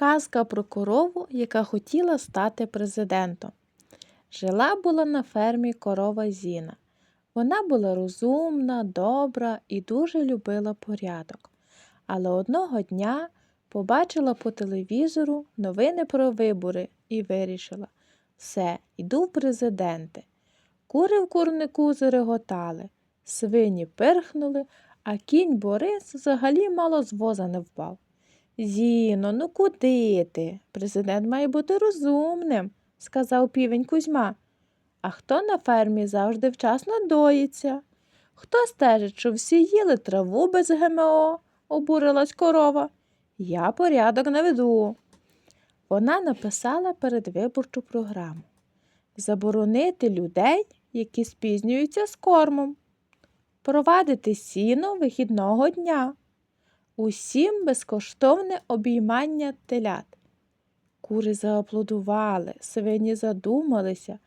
Казка про корову, яка хотіла стати президентом. Жила була на фермі корова Зіна. Вона була розумна, добра і дуже любила порядок. Але одного дня побачила по телевізору новини про вибори і вирішила все, йду в президенти. Кури в курнику зареготали, свині пирхнули, а кінь Борис взагалі мало з воза не впав. Зіно, ну куди ти? Президент має бути розумним, сказав півень Кузьма. А хто на фермі завжди вчасно доїться? Хто стежить, що всі їли траву без ГМО? обурилась корова. Я порядок наведу. Вона написала передвиборчу програму заборонити людей, які спізнюються з кормом, провадити сіно вихідного дня, усім безкоштовне обіймання телят. Кури зааплодували, свині задумалися,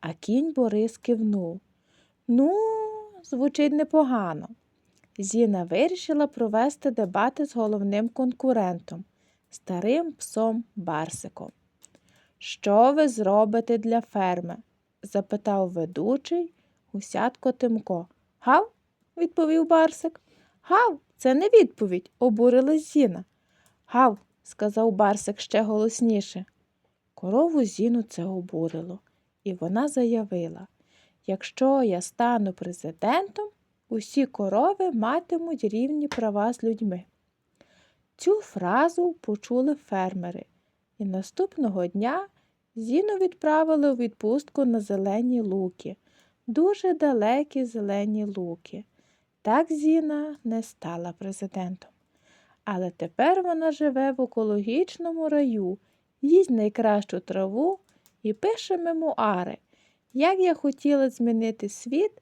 а кінь Борис кивнув. Ну, звучить непогано. Зіна вирішила провести дебати з головним конкурентом, старим псом Барсиком. Що ви зробите для ферми? запитав ведучий гусятко Тимко. Гав? відповів Барсик. Гав, це не відповідь, обурилась Зіна. Гав, сказав Барсик ще голосніше. Корову Зіну це обурило, і вона заявила якщо я стану президентом, усі корови матимуть рівні права з людьми. Цю фразу почули фермери, і наступного дня Зіну відправили у відпустку на зелені луки, дуже далекі зелені луки. Так Зіна не стала президентом. Але тепер вона живе в екологічному раю, їсть найкращу траву і пише мемуари, як я хотіла змінити світ,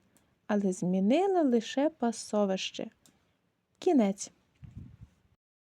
але змінила лише пасовище. Кінець.